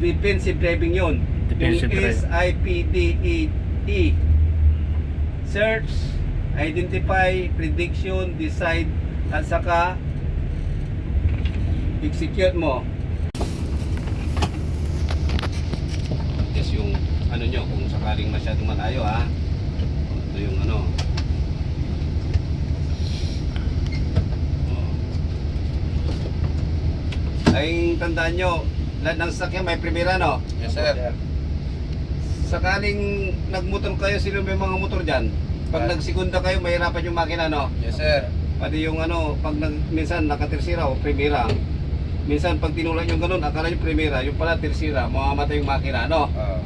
defensive driving yun. Defensive drive. S-I-P-D-E-E. Search, identify, prediction, decide, at saka execute mo. Yes, yung ano nyo, kung sakaling masyadong malayo ha. Ito yung ano. Oh. Ay, tandaan nyo, lahat ng sasakyan may primera no? Yes, sir. Sakaling nagmotor kayo, sino may mga motor dyan? Pag Ah. nagsigunda kayo, mahirapan yung makina no? Yes, sir. Pati yung ano, pag nag, minsan nakatersira o primera. Minsan pag tinulan yung ganun, akala yung primera, yung pala tersira, mamamatay yung makina, no? Ah,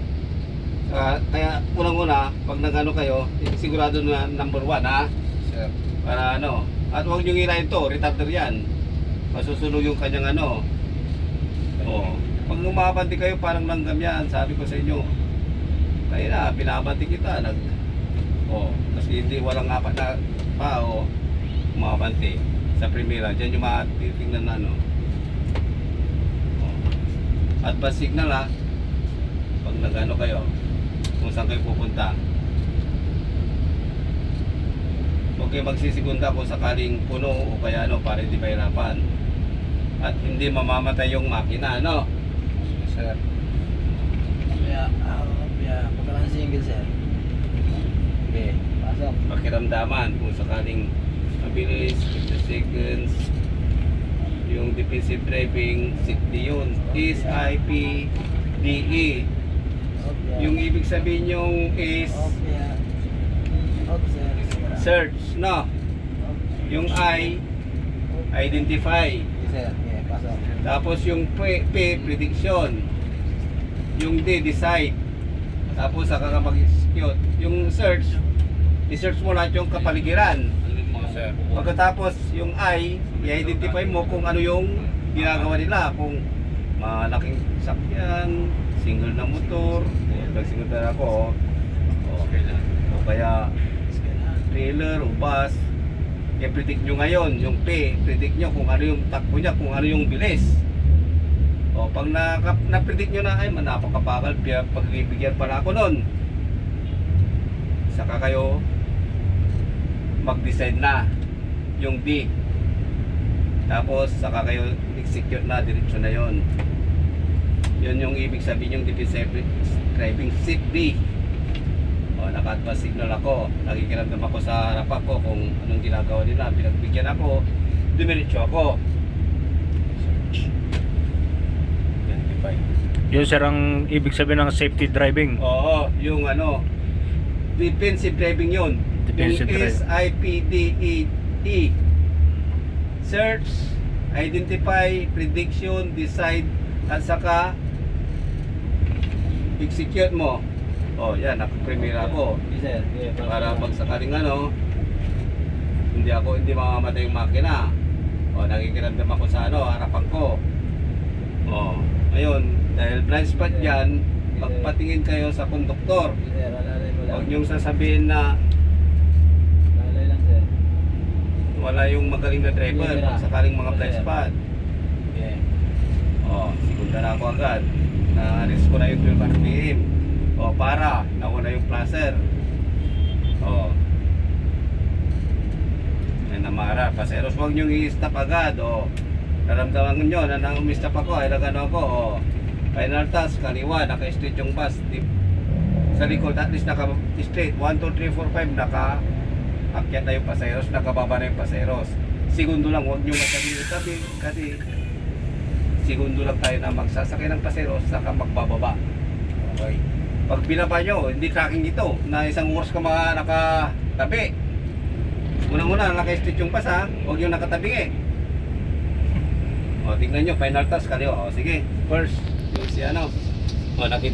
Ah, kaya unang-una, pag nagano kayo, sigurado na number one, ha? sir. Para ano, at huwag nyo hilahin to, retarder yan. Masusunog yung kanyang ano. Oo. Pag umabanti kayo, parang langgam yan, sabi ko sa inyo. Kaya na, binabanti kita. Nag, oh, kasi hindi walang apat na pao, umabanti sa primera. Diyan yung matitingnan na ano. Oh. Ba signal ha, pag nagano kayo, kung saan kayo pupunta. Huwag kayo magsisigunda kung sakaling puno o kaya ano para hindi mahirapan. At hindi mamamatay yung makina, ano? Yes, sir. Kaya, ah, kaya, pagkalang single sir. Okay, pasok. Pakiramdaman kung sakaling mabilis, 50 seconds, yung defensive driving, safety yun. Is I-P-D-E. Okay. Yung ibig sabihin yung is Okay. Okay, sir. search, no? Yung I, identify. Okay, sir. Tapos yung P, P prediction. Yung D, decide. Tapos saka ka mag-execute. Yung search, i-search mo lahat yung kapaligiran. Pagkatapos yung I, i-identify mo kung ano yung ginagawa nila. Kung malaking sakyan, single na motor, nag-single na ako, o, o kaya trailer o bus, i-predict nyo ngayon, yung P, predict nyo kung ano yung takbo niya, kung ano yung bilis. O, pag na, na-predict nyo na, ay, napakabagal, pagbibigyan pala ako nun. Saka kayo mag-decide na yung D. Tapos, saka kayo execute na, diretsyo na yon. Yun yung ibig sabihin yung defensive driving seat D. O, naka-advance signal ako. Nakikiramdam ako sa harapan ko kung anong ginagawa nila. Pinagbigyan ako, dumiretso ako. Identify. Yun sir ang ibig sabihin ng safety driving. Oo, yung ano, defensive driving yun. Defensive yung. S-I-P-D-E-E. E. Search, identify, prediction, decide, at saka execute mo. Oh, yan, nakapremere ako. Okay, sir. Pasok. Para pag sakaling ano, hindi ako, hindi mamamatay yung makina. O, nakikiramdam ako sa ano, harapan ko. O, ngayon, dahil blind spot yan, magpatingin kayo sa konduktor. Okay, sir. Alalay. Huwag niyong sasabihin na Alalay lang, sir. wala yung magaling na driver Sige na. pag sakaling mga blind spot. Okay. O, sigunda na ako agad. Na-arrest ko na yung 12 RPM. O, para. Nauna yung placer. O. Ay, namara. Paseros, huwag niyong i-stop agad. O. Naramdaman nyo na nang umistop ako, ay nagano ako. O. Final task, kaliwa, naka-straight yung bus. Di- Sa likod, at least naka-straight. 1, 2, 3, 4, 5, naka akyat na yung paseros, nakababa na yung paseros. Segundo lang, huwag nyo masabi-sabi kasi segundo lang tayo na magsasakay ng paseros saka magbababa. Okay. Pag binaba nyo, hindi tracking ito na isang oras ka mga nakatabi. Unang-una, naka-straight yung ha. Huwag yung nakatabi eh. O, tingnan nyo, final task kaliwa. O, sige. First, yung si ano. O, nakita